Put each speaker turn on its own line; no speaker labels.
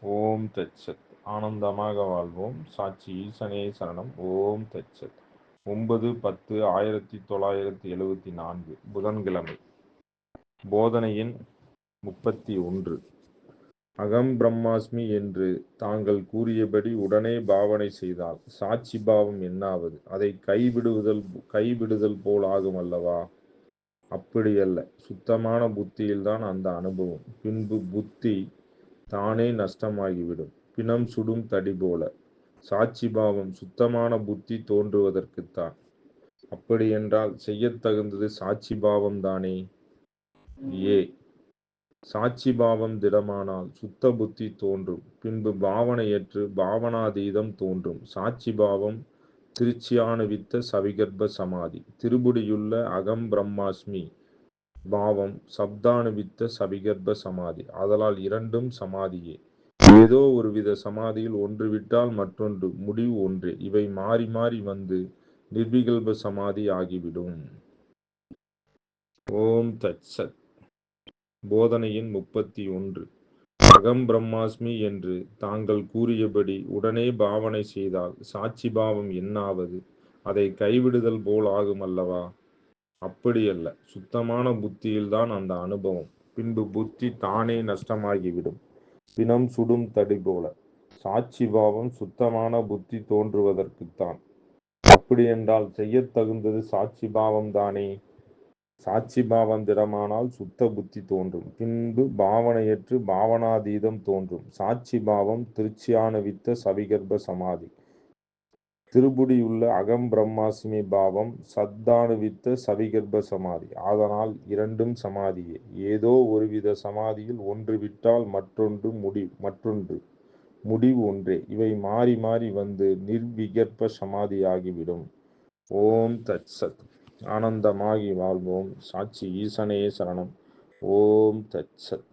ஓம் தச்சத் ஆனந்தமாக வாழ்வோம். சாட்சி ஈசனே சரணம். ஓம் தச்சத் ஒன்பது பத்து ஆயிரத்தி தொள்ளாயிரத்தி எழுவத்தி நான்கு புதன்கிழமை. போதனையின் முப்பத்தி ஒன்று. அகம் பிரம்மாஸ்மி என்று தாங்கள் கூறியபடி உடனே பாவனை செய்தால் சாட்சி பாவம் என்னாவது? அதை கைவிடுவதல் கைவிடுதல் போல் ஆகும் அல்லவா? அப்படியல்ல. சுத்தமான புத்தியில்தான் அந்த அனுபவம். பின்பு புத்தி தானே நஷ்டமாகிவிடும். பிணம் சுடும் தடி போல. சாட்சி பாவம் சுத்தமான புத்தி தோன்றுவதற்குத்தான். அப்படியென்றால் செய்யத்தகுந்தது சாட்சி பாவம் தானே? ஏ. சாட்சி பாவம் திடமானால் சுத்த புத்தி தோன்றும். பின்பு பாவனையற்று பாவனாதீதம் தோன்றும். சாட்சி பாவம் திருச்சியானுவித்த சவிகர்ப்ப சமாதி. திருபுடியுள்ள அகம் பிரம்மாஸ்மி. பாவம் சப்தானுவித்த சபிகர்ப்ப சமாதி. அதலால் இரண்டும் சமாதியே. ஏதோ ஒரு வித சமாதியில் ஒன்று விட்டால் மற்றொன்று முடிவு ஒன்றே. இவை மாறி மாறி வந்து நிர்விகல்ப சமாதி ஆகிவிடும். ஓம் தத் சத். போதனையின் முப்பத்தி ஒன்று. அகம் பிரம்மாஸ்மி என்று தாங்கள் கூறியபடி உடனே பாவனை செய்தால் சாட்சி பாவம் என்னாவது? அதை கைவிடுதல் போல் ஆகும் அல்லவா அப்படியல்ல சுத்தமான புத்தியில்தான் அந்த அனுபவம். பின்பு புத்தி தானே நஷ்டமாகிவிடும். பிணம் சுடும் தடி போல. சாட்சி பாவம் சுத்தமான புத்தி தோன்றுவதற்குத்தான். அப்படியென்றால் செய்யத்தகுந்தது சாட்சி பாவம் தானே. சாட்சி பாவம் திடமானால் சுத்த புத்தி தோன்றும். பின்பு பாவனையற்று பாவனாதீதம் தோன்றும். சாட்சி பாவம் திருச்சியானவித்த சவிகர்ப்ப சமாதி. திருபுடியுள்ள அகம் பிரம்மாஸ்மி பாவம் சத்தானுவித்த சவிகர்ப்ப சமாதி. அதனால் இரண்டும் சமாதியே. ஏதோ ஒருவித சமாதியில் ஒன்று விட்டால் மற்றொன்று முடி மற்றொன்று முடிவு ஒன்றே. இவை மாறி மாறி வந்து நிர்விகற்ப சமாதியாகிவிடும். ஓம் தத் சத். ஆனந்தமாகி வாழ்வோம். சாட்சி ஈசனே சரணம். ஓம் தத் சத்.